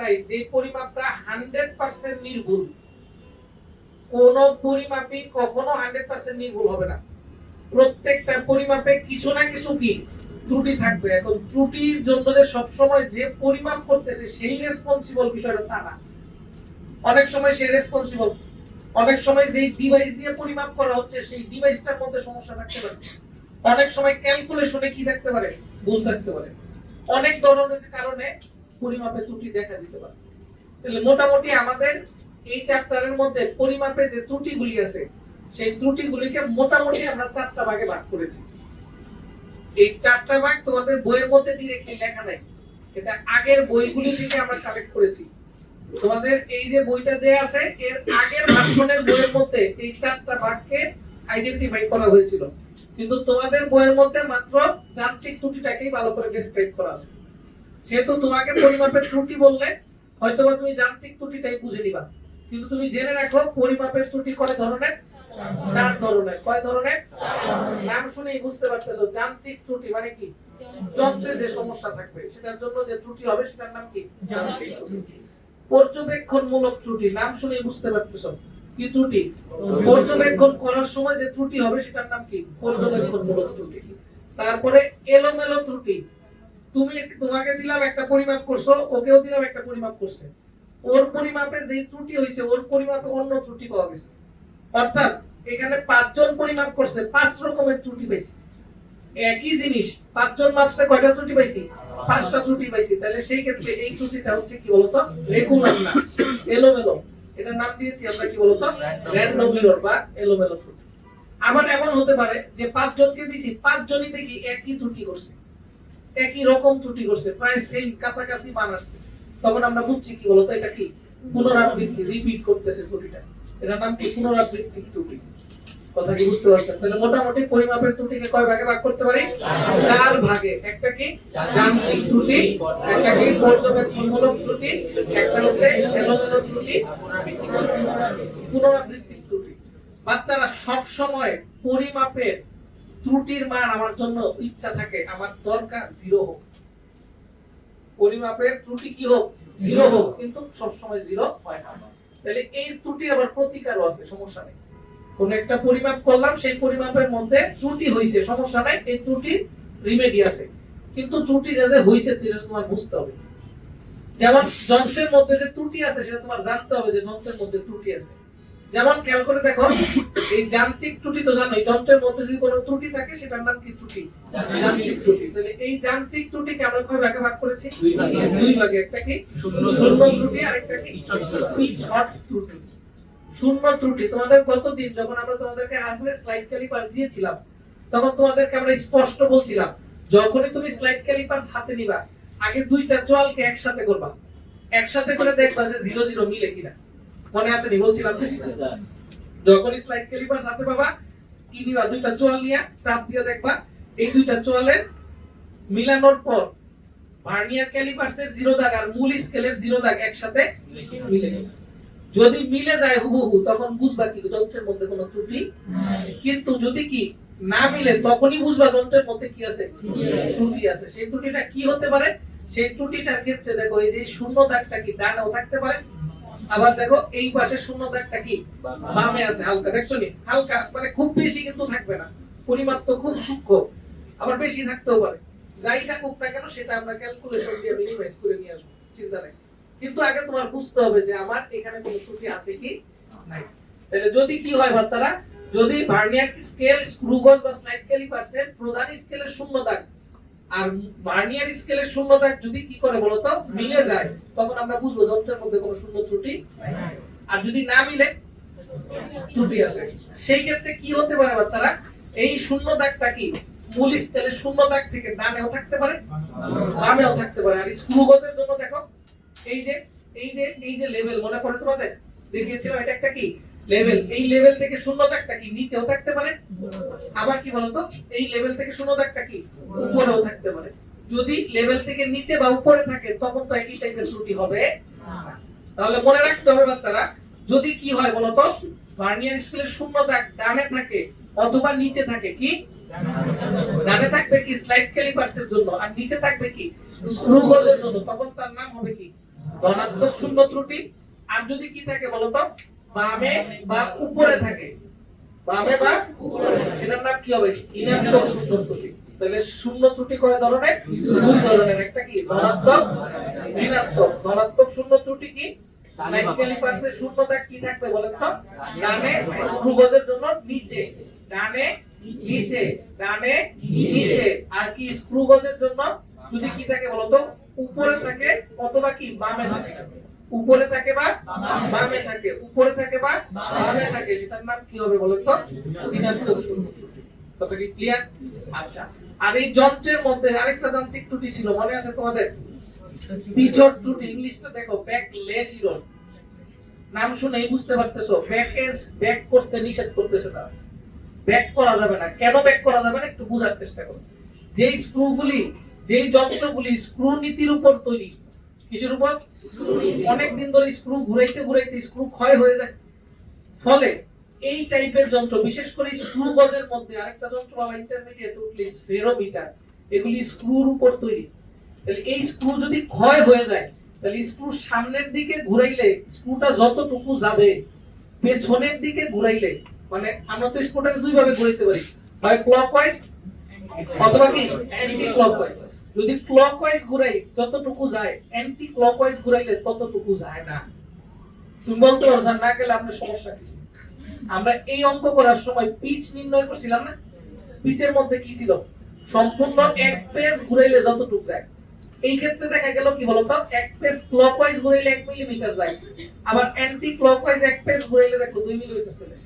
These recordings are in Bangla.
নাই, যে পরিমাপটা হান্ড্রেড পার্সেন্ট নির্ভুল, কোন পরিমাপই কখনো হান্ড্রেড পার্সেন্ট নির্ভুল হবে না। প্রত্যেকটা পরিমাপে কিছু না কিছু কি ত্রুটি থাকবে। এখন ত্রুটির জন্য যে সবসময় যে পরিমাপ করতেছে, সেই রেসপন্সিবল বিষয়টা তা না। অনেক সময় রেসপন্সিবল অনেক সময় যেই ডিভাইস দিয়ে পরিমাপ করা হচ্ছে, সেই ডিভাইসটার মধ্যে সমস্যা থাকতে পারে। অনেক সময় ক্যালকুলেশনে কি থাকতে পারে? ভুল থাকতে পারে। অনেক ধরনের কারণে পরিমাপে ত্রুটি দেখা দিতে পারে। তাহলে মোটামুটি আমাদের এই চ্যাপ্টারের মধ্যে পরিমাপে যে ত্রুটিগুলি আছে, সেই ত্রুটিগুলিকে মোটামুটি আমরা চারটা ভাগে ভাগ করেছি। এই চারটা ভাগ তোমাদের বইয়ের মধ্যে ডিরেক্টলি লেখা নাই। এটা আগের বইগুলি থেকে আমরা কালেক্ট করেছি। তোমাদের এই যে বইটা দেয়া আছে, এর আগের ভার্সনের বইয়ের মধ্যে এই চারটা ভাগকে আইডেন্টিফাই করা হয়েছিল। কিন্তু তোমাদের বইয়ের মধ্যে মাত্র যান্ত্রিক ত্রুটিটাকেই ভালো করে ডেসক্রাইব করা আছে। সেহেতু তোমাকে পরিমাপের ত্রুটি বললে হয়তোবা তুমি যান্ত্রিক ত্রুটিটাই বুঝে নিবা। কিন্তু তুমি জেনে রাখো পরিমাপের ত্রুটি কয় ধরনের? চার ধরনের। কয় ধরনের? নাম শুনেই বুঝতে পারতেছো যান্ত্রিক ত্রুটি মানে কি? যন্ত্রে যে সমস্যা থাকবে সেটার জন্য যে ত্রুটি হবে সেটার নাম কি? যান্ত্রিক ত্রুটি। পর্যবেক্ষণমূলক ত্রুটি। নাম শুনেই বুঝতে পারতেছো। কি ত্রুটি? পর্যবেক্ষণ করার সময় যে ত্রুটি হবে সেটার নাম কি? পর্যবেক্ষণমূলক ত্রুটি। তারপরে এলোমেলো ত্রুটি। তুমি তোমাকে দিলাম একটা পরিমাপ করছ, ওকেও দিলাম একটা পরিমাপ করছে। ওর পরিমাপে যে ত্রুটি হয়েছে, ওর পরিমাপে অন্য ত্রুটি পাওয়া গেছে। অর্থাৎ এখানে পাঁচজন পরিমাপ করছে, পাঁচ রকমের ত্রুটি পাইছে। একই জিনিস, পাঁচজন কয়টা ত্রুটি পাইছি? পাঁচটা ত্রুটি পাইছি। তাহলে সেই ক্ষেত্রে এই ত্রুটিটা হচ্ছে কি বলতো? রেগুলার না, এলোমেলো। এটার নাম দিয়েছি আমরা কি বলতো? র্যান্ডম বা এলোমেলো ত্রুটি। আবার এমন হতে পারে যে পাঁচজনকে দিছি, পাঁচজনই দেখি একই ত্রুটি করছে। একই রকম ত্রুটি করছে, প্রায় সেম কাছাকাছি মান আসছে। তখন আমরা বুঝছি কি বলতো, এটা কি? পুনরাবৃত্তি রিপিট করতেছে ত্রুটিটা। এটার নাম কি? পুনরাবৃত্তি ত্রুটি। কথা কি বুঝতে পারছেন? তাহলে মোটামুটি পরিমাপের ত্রুটিকে কয় ভাগে ভাগ করতে পারি? চার ভাগে। একটা কি? যান্ত্রিক ত্রুটি, একটা কি? পর্যবেক্ষণমূলক ত্রুটি, একটা হচ্ছে ত্রুটি। ত্রুটি। বাচ্চারা সব সময় পরিমাপের ত্রুটির মান আমার জন্য ইচ্ছা থাকে আমার দরকার জিরো হোক। পরিমাপের ত্রুটি কি হোক? জিরো হোক কিন্তু সব সময় জিরো হয় না তাহলে এই ত্রুটির আবার প্রতিকারও আছে সমস্যা নেই। কোন একটা পরিমাপ করলাম সেই পরিমাপের মধ্যে ত্রুটি হইছে সমস্যা নাই এই ত্রুটি রিমেডি আছে। কিন্তু ত্রুটি যা যে হইছে সেটা তোমার বুঝতে হবে। যেমন যন্ত্রের মধ্যে যে ত্রুটি আছে সেটা তোমার জানতে হবে যে যন্ত্রের মধ্যে ত্রুটি আছে। যেমন খেয়াল করে দেখো এই যান্ত্রিক ত্রুটি তো জানোই যন্ত্রের মধ্যে যদি কোনো ত্রুটি থাকে সেটার নাম কি ত্রুটি? যান্ত্রিক ত্রুটি। তাহলে এই যান্ত্রিক ত্রুটিকে আমরা কয় ভাগে ভাগ করেছি? দুই ভাগে। দুই ভাগে একটা কি? শূন্য ত্রুটি। আর একটা কি? পিছট ত্রুটি। শূন্য ত্রুটি। তোমাদের গতদিন যখন আমরা তোমাদেরকে আসলে স্লাইড ক্যালিপার দিয়েছিলাম তখন তোমাদেরকে আমরা স্পষ্ট বলছিলাম যখনই তুমি স্লাইড ক্যালিপার হাতে নিবা আগে দুইটা জলকে একসাথে করবা। একসাথে করে দেখবা যে জিরো জিরো মিলে কিনা। মনে আছে নি বলছিলাম স্লাইড ক্যালিপার হাতে পাবা, কি নিবা? দুইটা চোয়াল নিয়া, চাপ দিয়ে দেখবা, এই দুইটা চোয়ালের মিলানোর পর ভার্নিয়ার ক্যালিপার্সের জিরো দাগ আর মূল স্কেলের জিরো দাগ একসাথে মিলে যদি মিলে যায় হুবহু, তখন বুঝবা কি, যন্ত্রের মধ্যে কোনো ত্রুটি কিন্তু যদি কি না মিলে, তখনই বুঝবা যন্ত্রের মধ্যে কি আছে? ত্রুটি আছে। সেই ত্রুটিটা কি হতে পারে? সেই ত্রুটিটার ক্ষেত্রে দেখো, এই যে শূন্য দাগটা কি ডানেও থাকতে পারে? আবার দেখো এই পাশে শূন্য দাগটা কি? বামে আছে, হালকা। দেখছ নি? হালকা মানে খুব বেশি কিন্তু থাকবে না। পরিমাপ তো খুব সূক্ষ্ম। আবার বেশি থাকতেও পারে। যাই থাকুক না কেন, সেটা আমরা ক্যালকুলেশন দিয়ে মিনিমাইজ করে নিয়ে আসব। চিন্তা নেই। কিন্তু আগে তোমার বুঝতে হবে যে আমার এখানে কোনো ত্রুটি আছে কি? নাই। তাহলে যদি কি হয় বাচ্চারা? যদি ভার্নিয়ার স্কেল, স্ক্রু গজ বা স্লাইড ক্যালিপার্সের প্রধান স্কেলের শূন্য দাগ আর ভার্নিয়ার স্কেলের শূন্য দাগ যদি কি করে বলতো মিলে যায়। তখন আমরা বুঝব যন্ত্রের মধ্যে কোনো শূন্য ত্রুটি আর যদি না মিলে, ত্রুটি আছে। সেই ক্ষেত্রে কি হতে পারে বাচ্চারা? এই শূন্য দাগটা কি? মূল স্কেলের শূন্য দাগ থেকে ডানেও থাকতে পারে, বামেও থাকতে পারে। আর স্ক্রু গজের জন্য দেখো, এই যে এই যে এই যে লেভেল মনে পড়ে তোমাদের? দেখিয়েছিলাম, এটা একটা কি? লেভেল এই লেভেল থেকে শূন্য দাগটা কি? নিচেও থাকতে পারে। আবার কি বলতো? এই লেভেল থেকে শূন্য দাগটা কি? উপরেও থাকতে পারে। যদি লেভেল থেকে নিচে বা উপরে থাকে, তখন তো একই টাইপের ত্রুটি হবে। তাহলে মনে রাখতে হবে বাচ্চারা, যদি কি হয় বলতো? ভার্নিয়ার স্কেলের শূন্য দাগ ডানে থাকে, অথবা নিচে থাকে কি? ডানে থাকবে কি? স্লাইড ক্যালিপার্সের জন্য। আর নিচে থাকবে কি? স্ক্রু গজের জন্য। তখন তার নাম হবে কি? ধনাত্মক শূন্য ত্রুটি। আর যদি কি থাকে বলতো? বামে বা উপরে থাকে। বামে বা উপরে সেটার নাম কি হবে? ঋণাত্মক শূন্য ত্রুটি। তাহলে শূন্য ত্রুটি কয় ধরনের? দুই ধরনের। একটা কি? ধনাত্মক, ঋণাত্মক। ধনাত্মক শূন্য ত্রুটি কি? কি থাকে বলতো? উপরে থাকে অথবা কি? বামে থাকে। উপরে থাকে বা বামে থাকে। উপরে থাকে বা বামে থাকে, সেটার নাম কি হবে বলেন তো? ঋণাত্মক শূন্য কথা কি ক্লিয়ার আচ্ছা। আর এই যন্ত্রের মধ্যে আরেকটা যান্ত্রিক ত্রুটি ছিল, মনে আছে তোমাদের? পিছর ত্রুটি, ইংলিশটা দেখো ব্যাক লেস ইরর নাম শুনেই বুঝতে পারতেছো ব্যাকের ব্যাক করতে নিষেধ করতেছে তারা। ব্যাক করা যাবে না। কেন ব্যাক করা যাবে না? একটু বোঝার চেষ্টা করো। যেই স্ক্রুগুলি যেই যন্ত্রগুলি স্ক্রু নীতির উপর তৈরি কিসের উপর? অনেক দিন ধরে স্ক্রু ঘুরাইতে ঘুরাইতে স্ক্রু ক্ষয় হয়ে যায়। ফলে এই টাইপের যন্ত্র বিশেষ করে স্ক্রু গজের মধ্যে আরেকটা যন্ত্র বা ইন্টারমিডিয়েট উঠলে স্ফেরোমিটার এগুলি স্ক্রুর উপর তৈরি। তাহলে এই স্ক্রু যদি ক্ষয় হয়ে যায় তাহলে স্ক্রু সামনের দিকে ঘুরাইলে স্ক্রুটা যতটুকু যাবে পেছনের দিকে ঘুরাইলে মানে আমরা তো স্ক্রুটাকে দুই ভাবে ঘুরাইতে পারি হয় ক্লকওয়াইজ অথবা কি? অ্যান্টি ক্লকওয়াইজ যদি ক্লকওয়াইজ ঘুরাই, যতটুকু যায় অ্যান্টি ক্লকওয়াইজ ঘুরাইলে ততটুকু যায় না। তুমি বলতে পারো না গেলে আপনার সমস্যা কি? আমরা এই অঙ্ক করার সময় পিচ নির্ণয় করছিলাম না? পিচের মধ্যে কি ছিল? সম্পূর্ণ এক পেজ ঘুরাইলে যতটুকু যায়। এই ক্ষেত্রে দেখা গেল কি বলতো? এক পেজ ক্লকওয়াইজ ঘুরাইলে এক মিলিমিটার যায়। আবার অ্যান্টি ক্লকওয়াইজ এক পেজ ঘুরাইলে দেখো দুই মিলিমিটার চলে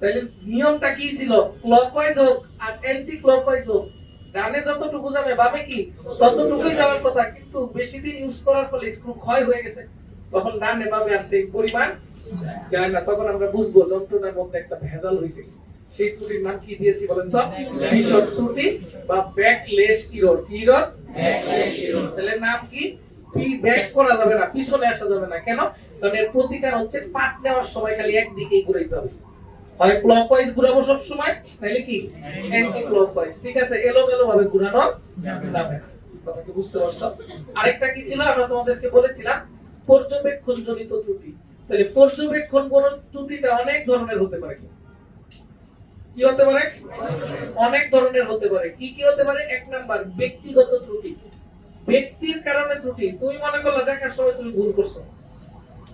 তাহলে নিয়মটা কি ছিল? ক্লকওয়াইজ হোক আর অ্যান্টি ক্লকওয়াইজ হোক ডানে যতটুকু যাবে বামে কি? ততটুকুই যাওয়ার কথা কিন্তু বেশি দিন ইউজ করার ফলে স্ক্রু ক্ষয় হয়ে গেছে। তখন ডানে বামে আর সেই পরিমাণ যায় না। তখন আমরা বুঝব যন্ত্রটার মধ্যে একটা ভেজাল হয়েছে। সেই ত্রুটির নাম কি দিয়েছি বলেন তো? বিশদ ত্রুটি বা ব্যাকলেস ইরর কি ইরর তাহলে নাম কি? পি ব্যাক করা যাবে না পিছনে আসা যাবে না। কেন? কারণ এর প্রতিকার হচ্ছে পাট নেওয়ার সময় খালি একদিকেই ঘুরাইতে হবে। হয় ক্লকওয়াইজ ঘুরাবো সব সময় নাহলে কি? অ্যান্টি ক্লকওয়াইজ ঠিক আছে এলোমেলো ভাবে ঘুরানো যাবে। কথা কি বুঝতে পারছ? আরেকটা কি ছিল? আমরা তোমাদেরকে বলেছিলাম পর্যবেক্ষণ জনিত ত্রুটি। তাহলে পর্যবেক্ষণ কোন ত্রুটিটা অনেক ধরনের হতে পারে। কি হতে পারে? অনেক ধরনের হতে পারে। কি কি হতে পারে? এক নাম্বার, ব্যক্তিগত ত্রুটি। ব্যক্তির কারণে ত্রুটি। তুমি মনে করলা, দেখার সময় তুমি ভুল করছ।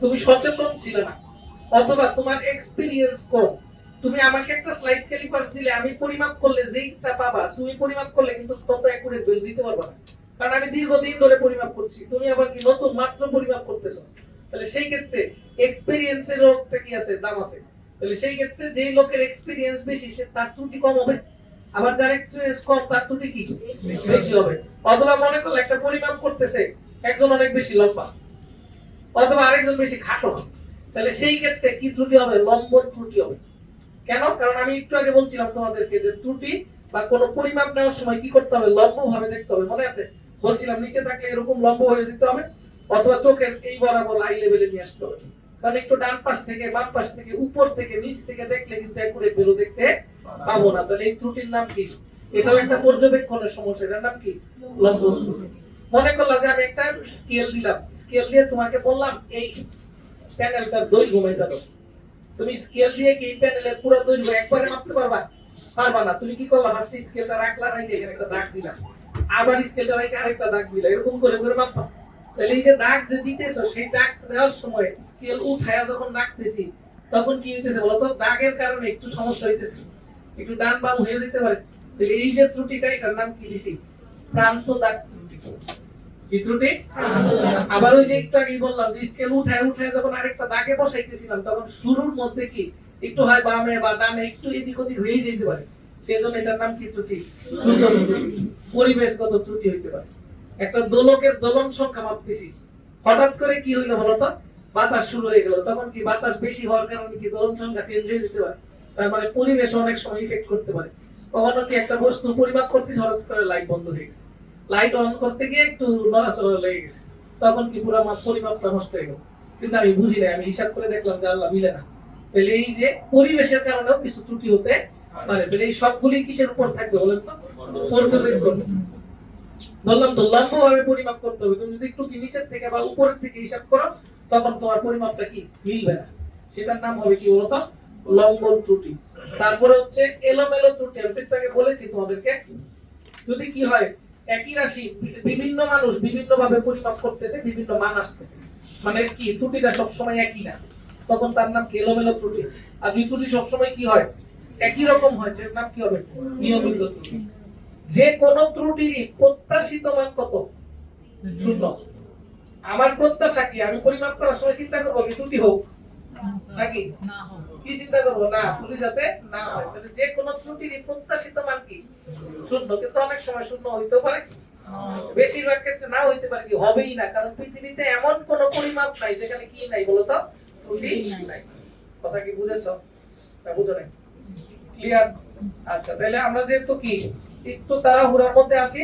তুমি সচেতন ছিলে না। অথবা তোমার এক্সপিরিয়েন্স কম। তুমি আমাকে একটা স্লাইড ক্যালিপার্স দিলে আমি পরিমাপ করলে যেইটা পাবা তুমি পরিমাপ করলে কিন্তু তত অ্যাকুরেট ভ্যালু দিতে পারবা না। কারণ আমি দীর্ঘদিন ধরে পরিমাপ করছি তুমি আবার কি নতুন মাত্র পরিমাপ করতেছো? তাহলে সেই ক্ষেত্রে এক্সপেরিয়েন্সের একটা কি আছে দাম আছে। তাহলে সেই ক্ষেত্রে যেই লোকের এক্সপেরিয়েন্স বেশি সে তার ত্রুটি কম হবে। আবার যার এক্সপেরিয়েন্স কম তার ত্রুটি কি? বেশি হবে। অথবা মনে করলে একটা পরিমাপ করতেছে একজন অনেক বেশি লম্বা। অথবা আরেকজন বেশি খাটো। তাহলে সেই ক্ষেত্রে কি ত্রুটি হবে? লম্বন ত্রুটি হবে। কেন? কারণ আমি একটু আগে বলছিলাম তোমাদেরকে যে ত্রুটি বা কোনো পরিমাপ নেওয়ার সময় কি করতে হবে? লম্ব ভাবে দেখতে হবে, মনে আছে? বলছিলাম, নিচে থাকলে এরকম লম্ব হয়ে যেতে হবে, অথবা চোখের এই বরাবর আই লেভেলে নিয়ে আসতে হবে। কারণ একটু ডান পাশ থেকে, বাম পাশ থেকে, উপর থেকে, নিচ থেকে দেখলে কিন্তু একুরেট ভ্যালু দেখতে পাবো না। তাহলে এই ত্রুটির নাম কি? এটাও একটা পর্যবেক্ষণের সমস্যা, এটার নাম কি? লম্ব মনে করলাম যে আমি একটা স্কেল দিলাম। স্কেল দিয়ে তোমাকে বললাম, এই প্যানেলটার দৈর্ঘ্য মেটা দাও তুমি স্কেল দিয়ে কি প্যানেলের পুরো দৈর্ঘ্য একবারে মাপতে পারবা? পারবা না। তুমি কি করলা? ফার্স্ট স্কেলটা রাখলা রাখলে এখানে একটা দাগ দিলা। আবার স্কেলটা রাখে আরেকটা দাগ দিলা। এরকম করে করে মাপবা। তাহলে এই যে দাগ যে দিতেছো, সেই দাগ দেওয়ার সময় স্কেল উঠায়া যখন রাখতেছি, তখন কি হইতেছে বলতো? দাগের কারণে একটু সমস্যা হইতেছে। একটু ডান বাম হয়ে যেতে পারে। তাহলে এই যে ত্রুটিটা, এটার নাম কি দিছি? প্রান্ত দাগ ত্রুটি। কি ত্রুটি? আবার ওই যে একটু বললাম যে স্কেল উঠায় উঠায় যখন আরেকটা দাগে বসাইতেছিলাম, তখন শুরুর মধ্যে কি একটু হয় বামে বা ডানে একটু এদিক ওদিক যেতে পারে। সেজন্য এটার নাম কি ত্রুটি? পরিবেশগত ত্রুটি হইতে পারে। একটা দোলকের দোলন সংখ্যা মাপতেছি হঠাৎ করে কি হইল বলতো? বাতাস শুরু হয়ে গেল। তখন কি বাতাস বেশি হওয়ার কারণে কি দোলন সংখ্যা চেঞ্জ হয়ে যেতে পারে? তার মানে পরিবেশ অনেক সময় ইফেক্ট করতে পারে। কখনো কি একটা বস্তু পরিমাপ করতেছি, হঠাৎ করে লাইট বন্ধ হয়ে গেছে। লাইট অন করতে গিয়ে একটু নড়াচড়া লেগে গেছে। তখন কি পুরো আমার পরিমাপটা নষ্ট হয়ে গেল। কিন্তু আমি বুঝি নাই, আমি হিসাব করে দেখলাম যে আল্লাহ মিলে না। তাহলে এই যে পরিবেশের কারণেও কিছু ত্রুটি হতে মানে তাহলে এই সবগুলি কিসের উপর থাকবে বলেন তো? পর্যবেক্ষণ। বললাম তো লম্ব ভাবে পরিমাপ করতে হবে। তুমি যদি একটু নিচের থেকে বা উপরের থেকে হিসাব করো, তখন তোমার পরিমাপটা কি মিলবে না। সেটার নাম হবে কি বলতো? লম্বন ত্রুটি। তারপরে হচ্ছে এলোমেলো ত্রুটি। আমি একটু বলেছি তোমাদেরকে। যদি কি হয় একই রাশি, বিভিন্ন মানুষ বিভিন্ন ভাবে পরিমাপ করতেছে, বিভিন্ন মান আসতেছে। মানে কি, ত্রুটিটা সবসময় একই না? তখন তার নাম কি? ত্রুটি। আর দুই ত্রুটি সবসময় কি হয়? একই রকম হয় সেটার নাম কি হবে? নিয়মিত ত্রুটি। যে কোন ত্রুটিরই প্রত্যাশিত মান কত? শূন্য। আমার প্রত্যাশা কি? আমি পরিমাপ করার সময় চিন্তা করব কি ত্রুটি হোক নাকি? কি চিন্তা করব? না ত্রুটি যাতে না হয় তাহলে যে কোন ত্রুটিরই প্রত্যাশিত মান কি? শূন্য কিন্তু অনেক সময় শূন্য হইতেও পারে। বেশিরভাগ ক্ষেত্রে না হইতে পারে কি? হবেই না কারণ পৃথিবীতে এমন কোন পরিমাপ নাই যেখানে কি নাই বলতো? ত্রুটি নাই। কথা কি বুঝেছ? না বুঝো নাই? ক্লিয়ার আচ্ছা তাহলে আমরা যেহেতু কি? একটু তাড়াহুড়ার মধ্যে আছি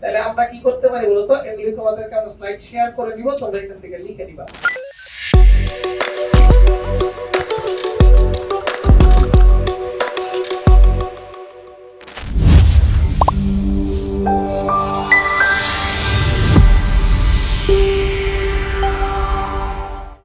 তাহলে আমরা কি করতে পারি বলতো? এগুলি তোমাদেরকে আমরা স্লাইড শেয়ার করে নিব তোমরা এখান থেকে লিখে নিবা।